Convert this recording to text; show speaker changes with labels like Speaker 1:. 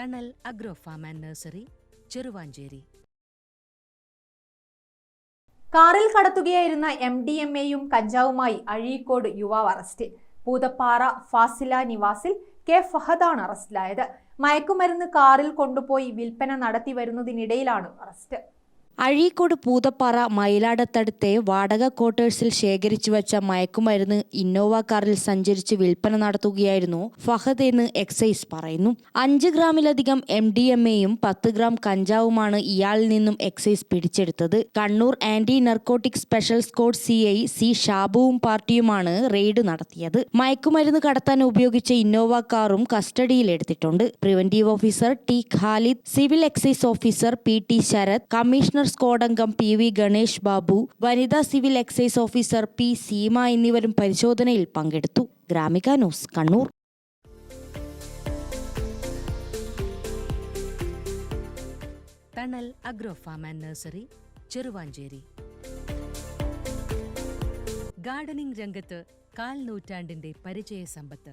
Speaker 1: Thanal agro farm and nursery Cheruvanchery.
Speaker 2: കാറിൽ കടത്തുകയായിരുന്ന M D M എയും കഞ്ചാവുമായി അഴീക്കോട് യുവാവ് അറസ്റ്റിൽ. പൂതപ്പാറ ഫാസില നിവാസിൽ കെ ഫഹദാണ് അറസ്റ്റിലായത്. മയക്കുമരുന്ന് കാറിൽ കൊണ്ടുപോയി വിൽപ്പന നടത്തി വരുന്നതിനിടയിലാണ് അറസ്റ്റ്.
Speaker 3: അഴീക്കോട് പൂതപ്പാറ മയിലാടത്തടുത്തെ വാടക ക്വാർട്ടേഴ്സിൽ ശേഖരിച്ചു വച്ച മയക്കുമരുന്ന് ഇന്നോവ കാറിൽ സഞ്ചരിച്ച് വിൽപ്പന നടത്തുകയായിരുന്നു ഫഹദ് എന്ന് എക്സൈസ് പറയുന്നു. അഞ്ച് ഗ്രാമിലധികം എം ഡി എം എയും പത്ത് ഗ്രാം കഞ്ചാവുമാണ് ഇയാളിൽ നിന്നും എക്സൈസ് പിടിച്ചെടുത്തത്. Kannur anti narcotic special squad C I C ഷാബുവും പാർട്ടിയുമാണ് റെയ്ഡ് നടത്തിയത്. മയക്കുമരുന്ന് കടത്താൻ ഉപയോഗിച്ച ഇന്നോവ കാറും കസ്റ്റഡിയിലെടുത്തിട്ടുണ്ട് preventive officer T Khalid civil excise officer P T Sarath commissioner squad കോടംഗം P V Ganesh Babu വനിതാ civil excise officer P Seema എന്നിവരും പരിശോധനയിൽ പങ്കെടുത്തു. Gramika news Kannur.
Speaker 1: Thanal agro farm and nursery Cheruvanchery. Gardening രംഗത്ത് കാൽ നൂറ്റാണ്ടിന്റെ പരിചയ സമ്പത്ത്.